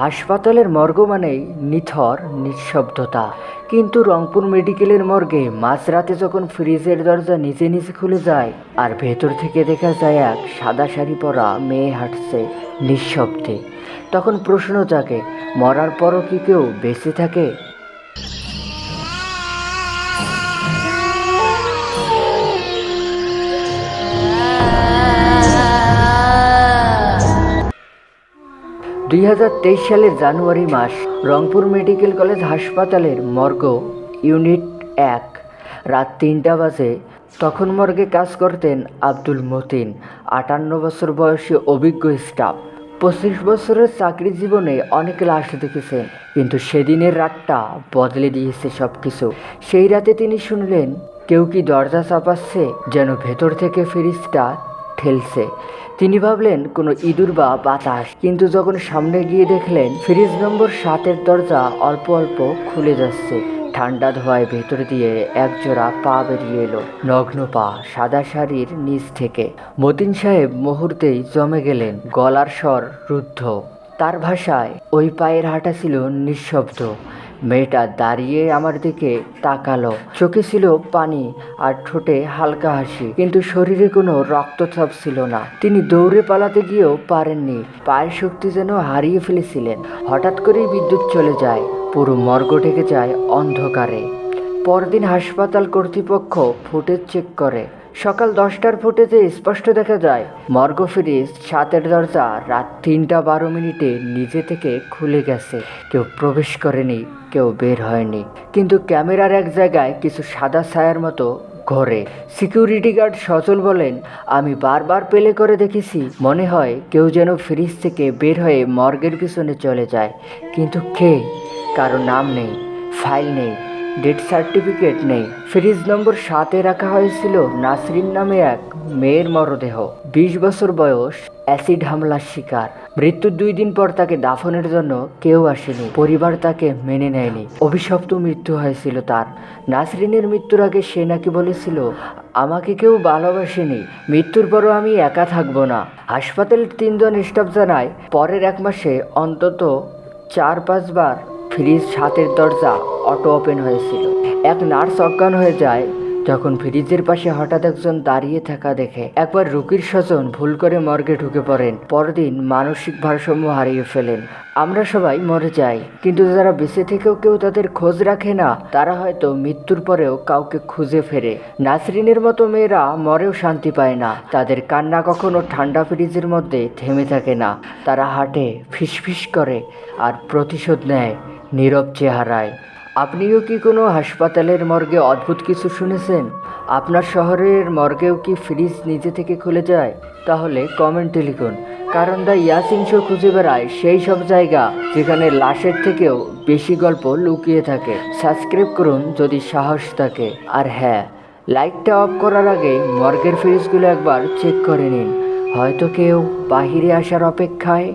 হাসপাতালের মর্গ মানেই নিথর, নিঃশব্দতা। কিন্তু রংপুর মেডিকেলের মর্গে মাঝরাতে যখন ফ্রিজের দরজা নিজে নিজে খুলে যায়, আর ভেতর থেকে দেখা যায় এক সাদা শাড়ি পরা মেয়ে হাঁটছে নিঃশব্দে। তখন প্রশ্ন জাগে, মরার পরও কি কেউ বেঁচে থাকে? দুই হাজার তেইশ সালের জানুয়ারি মাস রংপুর মেডিকেল কলেজ হাসপাতালের মর্গ ইউনিট এক। রাত তিনটা বাজে। তখন মর্গে কাজ করতেন আব্দুল মতিন, আটান্ন বছর বয়সী অভিজ্ঞ স্টাফ। পঁচিশ বছরের চাকরি জীবনে অনেক লাশ দেখেছেন, কিন্তু সেদিনের রাতটা বদলে দিয়েছে সব কিছু সেই রাতে তিনি শুনলেন, কেউ কি দরজা চাপাচ্ছে যেন ভেতর থেকে ফিরিজটা ঠেলছে। তিনি ভাবলেন, কোনো ইঁদুর বা বাতাস। কিন্তু যখন সামনে গিয়ে দেখলেন, ফ্রিজ নম্বর সাতের দরজা অল্প অল্প খুলে যাচ্ছে। ঠান্ডা ধোয়ায় ভেতর দিয়ে একজোড়া পা বেরিয়ে এলো। নগ্ন পা, সাদা শাড়ির নিচ থেকে। মতিন সাহেব মুহূর্তেই জমে গেলেন। গলার স্বর রুদ্ধ। তার ভাষায়, ওই পায়ের হাঁটা ছিল নিঃশব্দ। মেয়েটা দাঁড়িয়ে আমার দিকে তাকালো। চোখে ছিল পানি আর ঠোঁটে হালকা হাসি, কিন্তু শরীরে কোনো রক্তচাপ ছিল না। তিনি দৌড়ে পালাতে গিয়েও পারেননি। পায়ের শক্তি যেন হারিয়ে ফেলেছিলেন। হঠাৎ করেই বিদ্যুৎ চলে যায়। পুরো মর্গ ঢেকে যায় অন্ধকারে। পরদিন হাসপাতাল কর্তৃপক্ষ ফুটেজ চেক করে। সকাল দশটার ফুটেজে স্পষ্ট দেখা যায়, মর্গ ফ্রিজ সাতের দরজা রাত তিনটা বারো মিনিটে নিজে থেকে খুলে গেছে। কেউ প্রবেশ করেনি, কেউ বের হয়নি। কিন্তু ক্যামেরার এক জায়গায় কিছু সাদা ছায়ার মতো ঘরে। সিকিউরিটি গার্ড সচল বলেন, আমি বারবার পেলে করে দেখেছি, মনে হয় কেউ যেন ফ্রিজ থেকে বের হয়ে মর্গের পিছনে চলে যায়। কিন্তু কে? কারও নাম নেই, ফাইল নেই ডেথ সার্টিফিকেট নেই। ফ্রিজ নম্বর সাতে রাখা হয়েছিল নাসরিন নামে এক মেয়ের মরদেহ। বিশ বছর বয়স, অ্যাসিড হামলার শিকার। মৃত্যুর দুই দিন পর তাকে দাফনের জন্য কেউ আসেনি। পরিবার তাকে মেনে নেয়নি। অভিশপ্ত মৃত্যু হয়েছিল তার। নাসরিনের মৃত্যুর আগে সে নাকি বলেছিল, আমাকে কেউ ভালোবাসেনি। মৃত্যুর পরও আমি একা থাকব না। হাসপাতালের তিনজন স্টাফ জানায়, পরের এক মাসে অন্তত চার পাঁচবার ফ্রিজ সাতের দরজা অটো ওপেন হয়েছিল। এক নার্স অজ্ঞান হয়ে যায়, যখন ফ্রিজের পাশে হঠাৎ একজন দাঁড়িয়ে থাকা দেখে একবার রুকির স্বজন ভুল করে মর্গে ঢুকে পড়েন। পরদিন মানসিক ভারসাম্য হারিয়ে ফেলেন। আমরা সবাই মরে যাই, কিন্তু যারা বেঁচে থেকেও কেউ তাদের খোঁজ রাখে না, তারা হয়তো মৃত্যুর পরেও কাউকে খুঁজে ফেরে। নাসরিনের মতো মেয়েরা মরেও শান্তি পায় না। তাদের কান্না কখনো ঠান্ডা ফ্রিজের মধ্যে থেমে থাকে না। তারা হাঁটে, ফিসফিস করে আর প্রতিশোধ নেয়। নীরব চেহারায়। আপনিও কি কোনো হাসপাতালের মর্গে অদ্ভুত কিছু শুনেছেন? আপনার শহরের মর্গেও কি ফ্রিজ নিজে থেকে খুলে যায়? তাহলে কমেন্টে লিখুন। কারণ দ্য ইয়াসিন শো খুঁজে বেড়ায় সেই সব জায়গা যেখানে লাশের থেকেও বেশি গল্প লুকিয়ে থাকে। সাবস্ক্রাইব করুন যদি সাহস থাকে। আর হ্যাঁ লাইটটা অফ করার আগে মর্গের ফ্রিজগুলো একবার চেক করে নিন। হয়তো কেউ বাহিরে আসার অপেক্ষায়